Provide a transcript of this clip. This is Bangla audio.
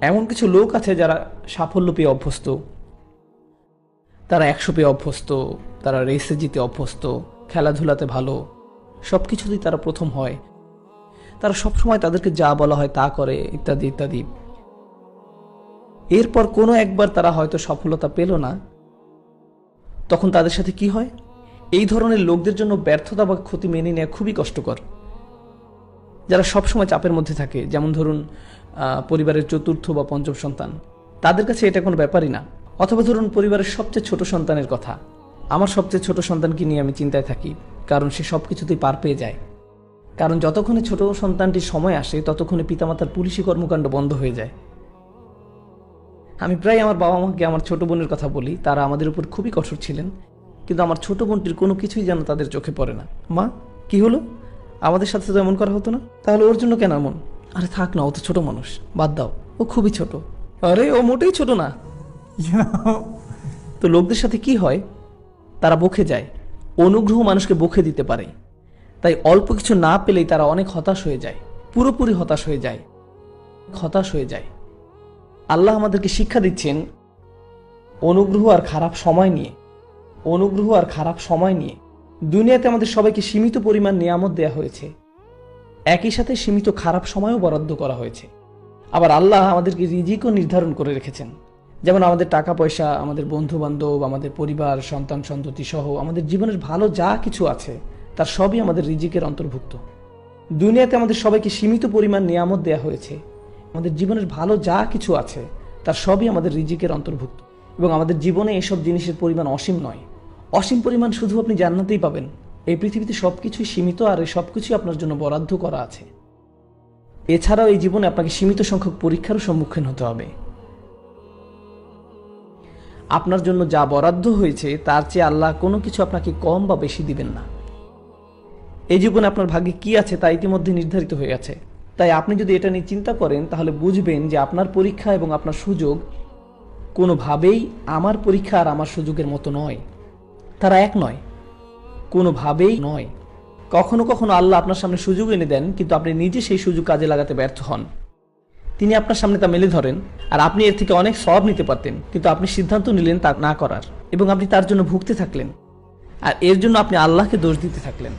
এমন কিছু লোক আছে যারা সাফল্য পেয়ে অভ্যস্ত। তারা একশো পেয়ে অভ্যস্ত, তারা রেসে জিতে অভ্যস্ত, খেলাধুলাতে ভালো সব কিছুতেই তারা প্রথম হয়। তারা সবসময় তাদেরকে যা বলা হয় তা করে, ইত্যাদি ইত্যাদি। এরপর কোনো একবার তারা হয়তো সফলতা পেল না। তখন তাদের সাথে কি হয়? এই ধরনের লোকদের জন্য ব্যর্থতা বা ক্ষতি মেনে নেওয়া খুবই কষ্টকর। যারা সবসময় চাপের মধ্যে থাকে, যেমন ধরুন পরিবারের চতুর্থ বা পঞ্চম সন্তান, তাদের কাছে এটা কোনো ব্যাপারই না। অথবা ধরুন, পরিবারের সবচেয়ে ছোট সন্তানের কথা। আমার সবচেয়ে ছোট সন্তানকে নিয়ে আমি চিন্তায় থাকি, কারণ সে সব কিছুতেই পার পেয়ে যায়। কারণ যতক্ষণে ছোট সন্তানটির সময় আসে, ততক্ষণে পিতামাতার পুলিশি কর্মকাণ্ড বন্ধ হয়ে যায়। আমি প্রায় আমার বাবা মাকে আমার ছোট বোনের কথা বলি, তারা আমাদের উপর খুবই কঠোর ছিলেন, কিন্তু আমার ছোট বোনটির কোনো কিছুই যেন তাদের চোখে পড়ে না। মা, কি হলো? আমাদের সাথে তো এমন করা হতো না। তাহলে ওর জন্য কেন এমন? আরে থাক না, ও তো ছোট মানুষ। বাদ দাও। ও খুবই ছোট। আরে, ও মোটেই ছোট না। তো লোকদের সাথে কি হয়? তারা বকে যায়। অনুগ্রহ মানুষকে বকে দিতে পারে। তাই অল্প কিছু না পেলেই তারা অনেক হতাশ হয়ে যায়। পুরোপুরি হতাশ হয়ে যায়। হতাশ হয়ে যায়। আল্লাহ আমাদেরকে শিক্ষা দিচ্ছেন, অনুগ্রহ আর খারাপ সময় নিয়ে। অনুগ্রহ আর খারাপ সময় নিয়ে। দুনিয়াতে আমাদের সবাইকে সীমিত পরিমাণ নিয়ামত দেয়া হয়েছে। একই সাথে সীমিত খারাপ সময়ও বরাদ্দ করা হয়েছে। আবার আল্লাহ আমাদেরকে রিজিকও নির্ধারণ করে রেখেছেন। যেমন আমাদের টাকা পয়সা আমাদের বন্ধু বান্ধব আমাদের পরিবার, সন্তান, সন্ততি সহ আমাদের জীবনের ভালো যা কিছু আছে, তার সবই আমাদের রিজিকের অন্তর্ভুক্ত। দুনিয়াতে আমাদের সবাইকে সীমিত পরিমাণ নিয়ামত দেয়া হয়েছে। আমাদের জীবনের ভালো যা কিছু আছে, তার সবই আমাদের রিজিকের অন্তর্ভুক্ত। এবং আমাদের জীবনে এসব জিনিসের পরিমাণ অসীম নয়। অসীম পরিমাণ শুধু আপনি জান্নাতেই পাবেন। এই পৃথিবীতে সব কিছুই সীমিত আর এই সব কিছুই আপনার জন্য বরাদ্দ করা আছে। এছাড়াও এই জীবনে আপনাকে সীমিত সংখ্যক পরীক্ষারও সম্মুখীন হতে হবে। আপনার জন্য যা বরাদ্দ হয়েছে, তার চেয়ে আল্লাহ কোনো কিছু আপনাকে কম বা বেশি দিবেন না। এই জীবনে আপনার ভাগ্যে কি আছে, তা ইতিমধ্যে নির্ধারিত হয়ে গেছে তাই আপনি যদি এটা নিয়ে চিন্তা করেন, তাহলে বুঝবেন যে আপনার পরীক্ষা এবং আপনার সুযোগ কোনোভাবেই আমার পরীক্ষা আর আমার সুযোগের মতো নয়। তারা এক নয়। কোনোভাবেই নয়। কখনো কখনো আল্লাহ আপনার সামনে সুযোগ এনে দেন, কিন্তু আপনি নিজে সেই সুযোগ কাজে লাগাতে ব্যর্থ হন। তিনি আপনার সামনে তা মেলে ধরেন, আর আপনি এর থেকে অনেক সব নিতে পারতেন, কিন্তু আপনি সিদ্ধান্ত নিলেন তা না করার, এবং আপনি তার জন্য ভুগতে থাকলেন, আর এর জন্য আপনি আল্লাহকে দোষ দিতে থাকলেন।